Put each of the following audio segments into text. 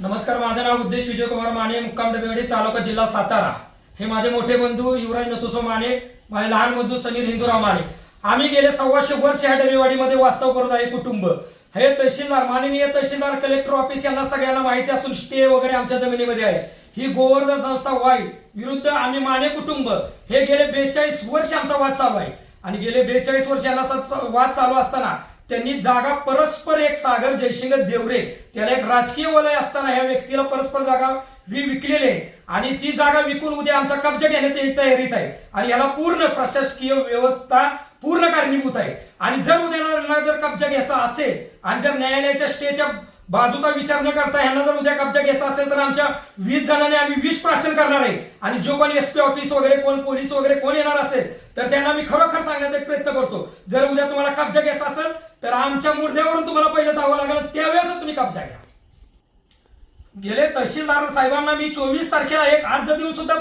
नमस्कार माझं नाव उद्देश विजयकुमार माने मुक्काम डबेवाडी तालुका जिल्हा सातारा. हे माझे मोठे बंधू युवराज नतुसो माने माझे लहान बंधू समीर हिंदूराव माने. आम्ही गेले सव्वाशे वर्ष ह्या डबेवाडीमध्ये वास्तव करत आहे कुटुंब. हे तहसीलदार माननीय तहसीलदार कलेक्टर ऑफिस यांना सगळ्यांना माहिती असून स्टे वगैरे आमच्या जमिनीमध्ये आहे. ही गोवर्धन संस्था वाई विरुद्ध आम्ही माने कुटुंब. हे गेले बेचाळीस वर्ष आमचा वाद चालू आहे. आणि गेले बेचाळीस वर्ष यांना वाद चालू असताना त्यांनी जागा परस्पर एक सागर जयशिंग देवरे त्याला एक राजकीय वलय असताना ह्या व्यक्तीला परस्पर जागा वि विकलेली आहे. आणि ती जागा विकून उद्या आमचा कब्जा घेण्याची तयारीत आहे. आणि याला पूर्ण प्रशासकीय व्यवस्था पूर्ण कारणीभूत आहे. आणि जर उद्याला जर कब्जा घ्यायचा असेल आणि जर न्यायालयाच्या स्टेच्या बाजूचा विचार न करता यांना जर उद्या कब्जा घ्यायचा असेल तर आमच्या वीस जणांनी आम्ही विष प्राशन करणार आहे. आणि जो कोणी एस पी ऑफिस वगैरे कोण पोलीस वगैरे कोण येणार असेल तर त्यांना मी खरोखर सांगण्याचा एक प्रयत्न करतो. जर उद्या तुम्हाला कब्जा घ्यायचा असेल तर आमच्या मुर्द्यावरून तुम्हाला पहिलं जावं लागेल त्यावेळेस तुम्ही कब्जा घ्या. गेले तहसीलदार साहेबांना मी चोवीस तारखेला एक अर्ज देऊन सुद्धा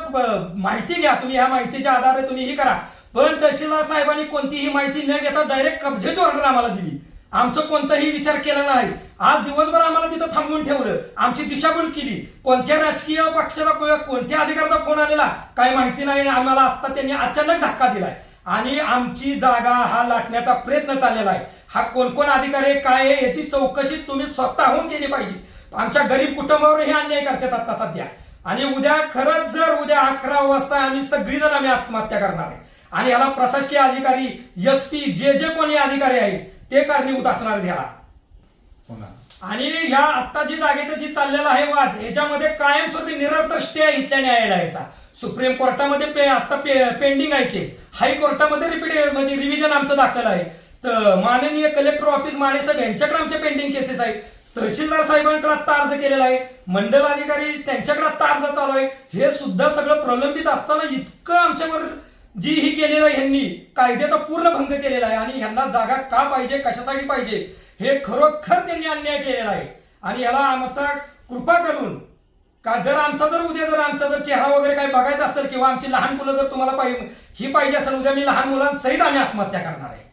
माहिती घ्या. तुम्ही ह्या माहितीच्या आधारे तुम्ही ही करा. पण तहसीलदार साहेबांनी कोणतीही माहिती न घेता डायरेक्ट कब्जेची ऑर्डर आम्हाला दिली. आमचं कोणताही विचार केला नाही. आज दिवसभर आम्हाला तिथं थांबवून ठेवलं. आमची दिशाभूल केली. कोणत्या राजकीय पक्षाला को- कोणत्या अधिकाऱ्याचा फोन आलेला काही माहिती नाही आम्हाला आता त्यांनी अचानक धक्का दिलाय. आणि आमची जागा हा लाटण्याचा प्रयत्न चाललेला आहे. हा कोण कोण अधिकारी आहे, काय आहे याची चौकशी तुम्ही स्वतःहून केली पाहिजे. आमच्या गरीब कुटुंबावर हे अन्याय करतात आता सध्या. आणि उद्या खरंच जर उद्या अकरा वाजता आम्ही सगळीजण आम्ही आत्महत्या करणार आहे. आणि याला प्रशासकीय अधिकारी एस पी जे जे कोणी अधिकारी आहेत ते कारणीभूत असणार ह्याला. पुन्हा आणि ह्या आता जी जागेचं जी चाललेला आहे वाद याच्यामध्ये कायमस्वरूपी निरंतर स्टे आहे इथल्या न्यायालयाचा. सुप्रीम कोर्टामध्ये पे आता पे, पेंडिंग आहे केस. हायकोर्टामध्ये रिपीट म्हणजे रिव्हिजन आमचं दाखल आहे. तर माननीय कलेक्टर ऑफिस माने साहेब यांच्याकडे आमचे पेंडिंग केसेस आहेत. तहसीलदार साहेबांकडे आता अर्ज केलेला आहे. मंडल अधिकारी त्यांच्याकडे आता अर्ज चालू आहे. हे सुद्धा सगळं प्रलंबित असताना इतकं आमच्यावर जी ही केलेलं आहे ह्यांनी कायद्याचा पूर्ण भंग केलेला आहे आणि ह्यांना जागा का पाहिजे कशासाठी पाहिजे हे खरोखर त्यांनी अन्याय केलेला आहे. आणि याला आमचा कृपा करून का जर आमचा जर उद्या जर आमचा जर चेहरा वगैरे काही बघायचा असेल किंवा आमची लहान मुलं जर तुम्हाला पाहिजे ही पाहिजे असेल उद्या मी लहान मुलांसहित आम्ही आत्महत्या करणार आहे.